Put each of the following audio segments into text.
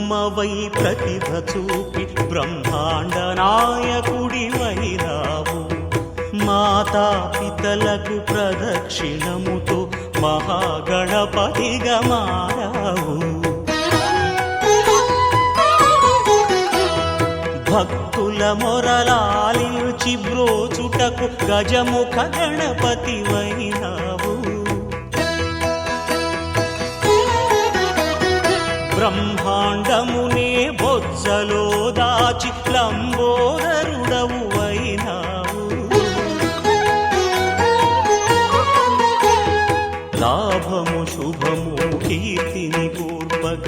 బ్రహ్మవై ప్రతిభ చూపి బ్రహ్మాండ నాయకుడి వైరావు. మాతా పితలకు ప్రదక్షిణముతో మహాగణపతిగా మారావు. భక్తుల మొరలాలిచి బ్రోచుటకు గజముఖ గణపతి వైనావు బ్రహ్మ బలమునే బొజ్జలో దాచి లంబోదరుడవు అయినావు. లాభము శుభము కీర్తిని పూర్వక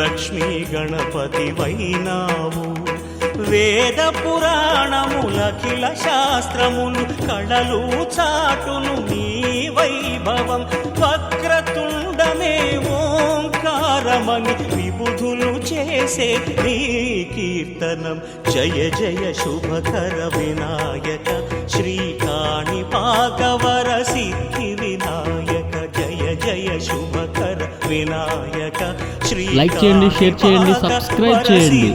లక్ష్మీ గణపతి వైనావు. వేద పురాణములఖిల శాస్త్రమును కళలు చాటును నీ వైభవం ఓంకారమని విబుధులు చేసే నీ కీర్తనం. జయ జయ శుభకర వినాయక. శ్రీకాణి పాకవర సిద్ధి వినాయక. జయ జయ శుభకర వినాయక. శ్రీ లైక్ చేయండి, షేర్ చేయండి, సబ్స్క్రైబ్ చేయండి.